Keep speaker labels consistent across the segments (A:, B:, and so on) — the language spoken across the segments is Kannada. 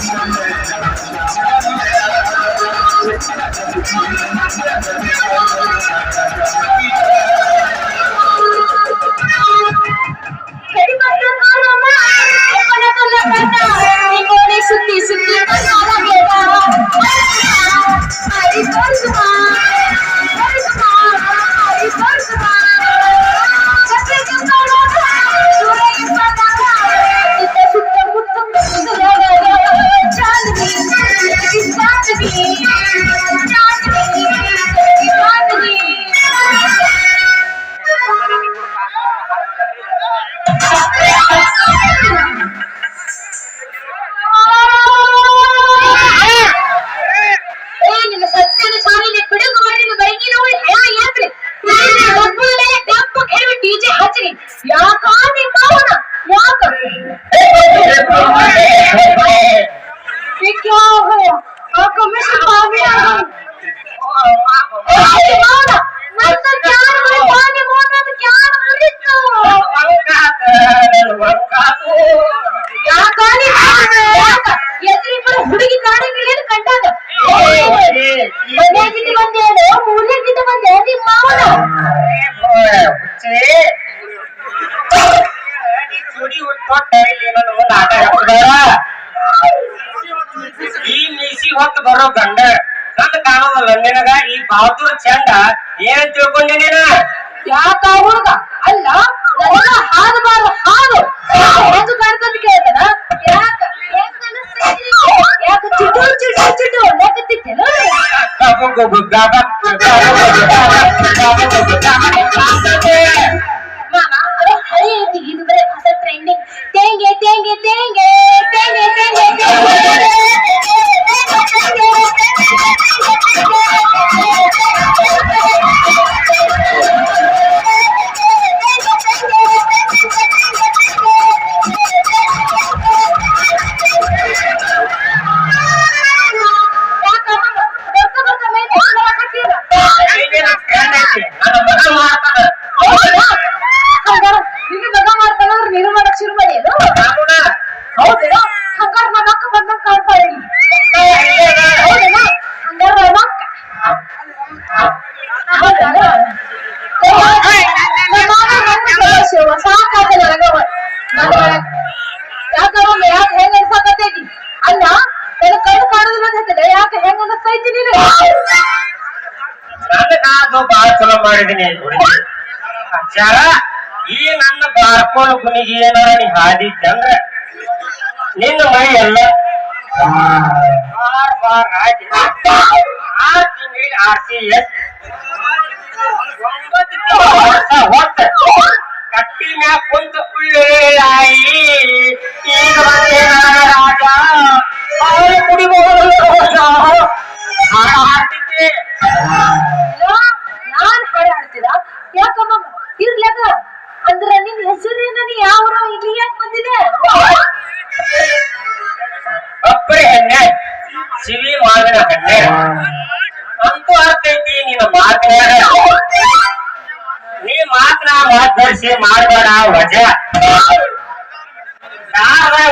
A: Thank you. ಹುಡುಗಿ ಕಾಣಂಗಿಲ್ಲ ಕಂಡಾಗ ಮನೆಯಾಗಿದ್ದು ಬಂದೆ ಹೇಳು ಮೂಲೆಗಿದ್ದು ಬಂದೆ ನಿಮ್ಮ ಮಾವನ
B: ಈ ಮೀಸಿ ಹೊತ್ತು ಬರೋ ಗಂಡ. ಗಂಡ ಕಾಣೋದಲ್ಲ ನಿನಗ ಈ ಬಹದ್ದೂರ್ ಚಂದ ಏನ್ ತಿಳ್ಕೊಂಡೆ ನೀನ?
A: ಯಾಕ ಹುಡುಗ? ಅಲ್ಲ ನನಗ ಹಾಡು ಬಾರ ಹಾಡು. ಅದು ಕಾಣ್ತಂತ ಕೇಳ್ತಾನ? ಯಾಕ? ಯಾಕ ಚಿಟ್ಟು ಚಿಟ್ಟು ಚಿಟ್ಟು ಅನ್ನಕತ್ತಿತ್ತೇನು
B: ಚಲೋ ಮಾಡಿದೀನಿ ಜರ ಈ ನನ್ನ ಬಾರ್ಕೋಲ್ ಗುಣಿಗೆ ಏನಾರ ನೀ ಹಾದಿತ್ತಂದ್ರ ನಿನ್ನ ಮೈ ಎಲ್ಲ ಬಾರ್ ಬಾರ್ ಆಗಿ ಆರ್ ತಿಂಗಳಿಗೆ ಆರ್ ಸಿ ಎಸ್ ಹೊತ್ತ ಕಟ್ಟಿ ಮ್ಯಾಗ ಕುಂತು ಉಳ್ಳಾಯಿ ಈಗ ಬಂದೆ ನನ್ನ ರಾಜ ಧರಿಸಿ ಮಾಡಬೇಡ ವಜಾ.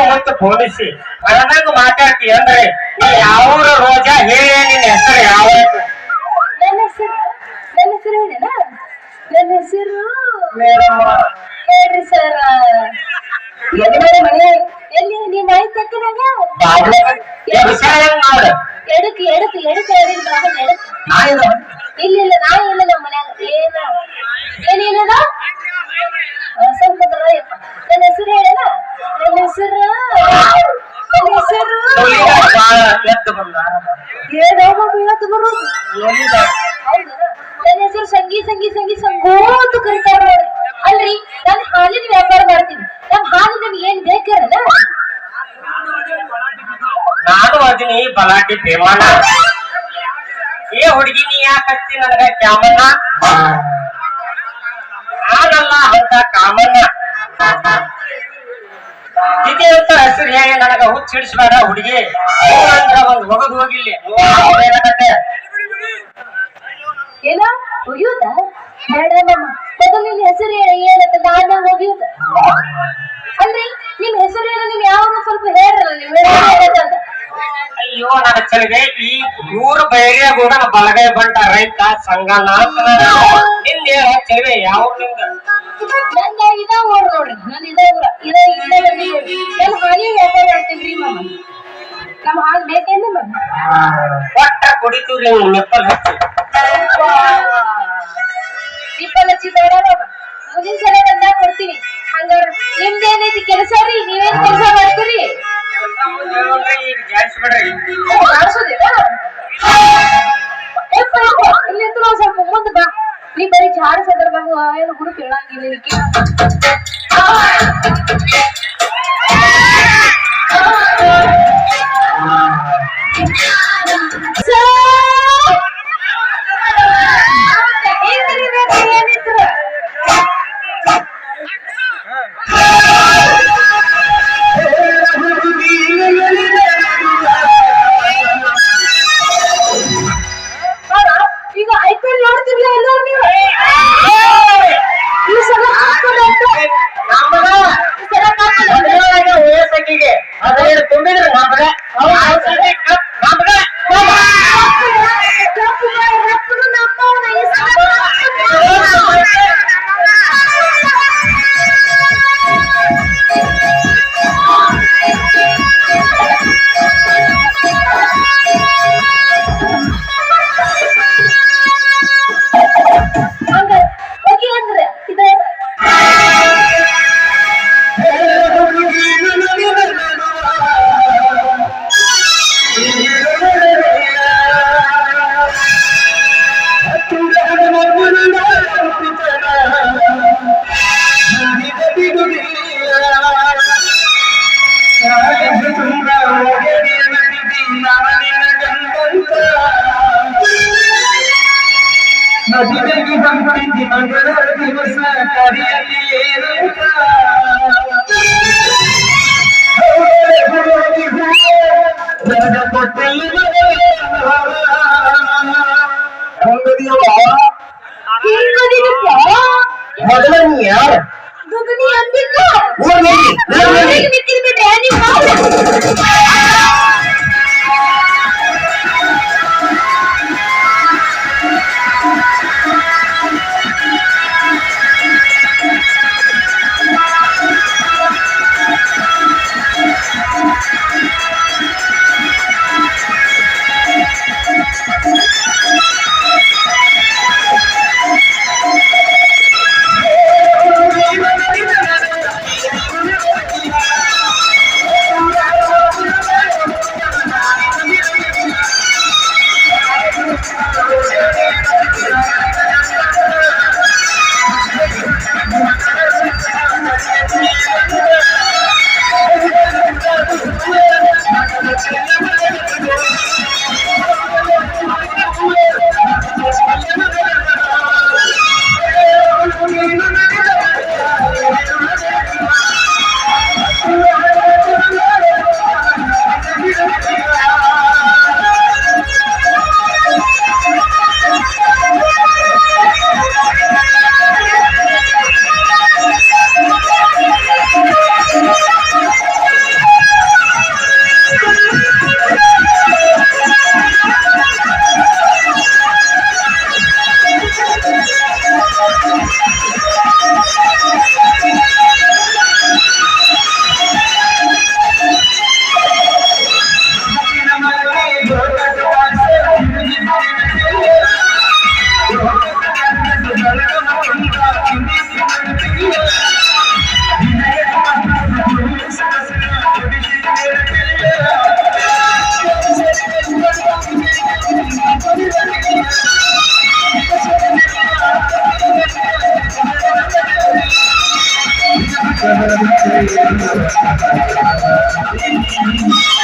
B: ಹೊತ್ತು ಮತ್ತು ಅದನ್ನಂಗ ಮಾತಾಡ್ತಿ ಅಂದ್ರೆ ನೀ ಯಾವ ರೋಜಾ ಹೇಳಿ ನಿನ್ನ ಹೆಸರು ಯಾವ?
A: ನನ್ನ ಹೆಸರು ನನ್ನ ಹೆಸರು ನನ್ನ ಹೆಸರು ಹೇಳ್ರಿ ಸರ್. ಎಲ್ಲಿ ಮನೆ ಆಯ್ತು ನೀವ್ ಮನೆ ತಕ್ಕನಾಗ?
B: ನೋಡು
A: ಎಡಕ್ ಎಡಕ್ ಎಡಕ್ ಎಡಕ್ ಹೇಳಿದ ಎಡಕ್ ಇಲ್ಲ ಇಲ್ಲ ನಾ ಇಲ್ಲ ನಮ್ಮ ಮನ್ಯಾಗ. ಏನ? ಏನೇನದ ಸ್ವಲ್ಪ ನನ್ನ ಹೆಸರು ಹೇಳೇನ ನನ್ನ ಹೆಸರು
B: ನನ್ನ ಹೆಸರು
A: ಏನ ಇವತ್ತು ಬರೋದು. ನನ್ನ ಹೆಸರು ಸಂಗೀ ಸಂಗಿ ಸಂಗಿ ಸಂಗೋ.
B: ಅದೀನಿ ಬಲಾಟಿ ಏ ಹುಡುಗಿ, ನೀ ಯಾಕೆ ಹಚ್ಚಿ ನನಗೆ ಕ್ಯಾಮನ್ನ ನಾನಲ್ಲ ಅಂತ ಕಾಮಣ್ಣ. ಇದೇ ಅಂತ ಹೆಸರು ಹೇಗೆ ನನಗ ಹುಚ್ಚಿಡಿಸ್ಬೇಡ ಹುಡುಗಿ? ಅಂದ್ರ ಒಂದ್ ಒಗದ್ ಹೋಗಿಲ್ಲಿ. ಏನಾಗತ್ತೆ?
A: ಹೆಸರು ಏನಂತ ಅಲ್ರಿ ನಿಮ್ ಹೆಸರು ಏನು ನಿಮ್ ಯಾವ ಸ್ವಲ್ಪ ಹೇಳ್ರಲ್ಲ ನಿಮ್ ಹೆಸರು
B: ಅಯ್ಯೋ ನನ್ನ ಈ ಊರು ಬೈರೆ ಕೂಡ ಬಲಗೈ ಬಂಟ ರೈತ ಸಂಘ ನಿಂದ ಯಾವ ನಿಂದ?
A: ನನ್ನ ಇದ ಊರ್ ನೋಡ್ರಿ ನನ್ ಇದ ಊರ ಇದ ಇದ ಬಂದಿ ನೋಡ್ರಿ ನನ್ ವ್ಯಾಪಾರ ಮಾಡ್ತೀವ್ರಿ ಮಮ್ಮ ನಮ್ ಹಾಲ್ ಬೇಕೇನು
B: ಒಟ್ಟ ಕುಡಿತೀವ್ರಿ ನಿಪ್ಪಲ್ ಹಚ್ಚಿ.
A: ದೀಪಲ್ ಹಚ್ಚಿ ಬೇಡ ಮುಂದಿನ ಸಲ ಬಂದಾಗ ಕೊಡ್ತೀನಿ. ಹಂಗಾರ ನಿಮ್ದೇನೈತಿ ಕೆಲಸ ರೀ? ನೀವೇನ್ ಕೆಲಸ ಮಾಡ್ತೀರಿ? ಸ್ವಲ್ಪ ಮುಂದೆ ಬಾ ನೀ ಬರೀ ಜಾಡ ಸಂದರ್ಭ ಏನು ಗುರು ಕೇಳಂಗಿಲ್ಲ
C: பதினேழு தொண்ணூறு
A: நாற்பது
B: ಮೊದಲ ನೀ ಯಾರು
A: ದುಗ್ನಿ ಅಂದಿಲ್ಲ
C: Thank you.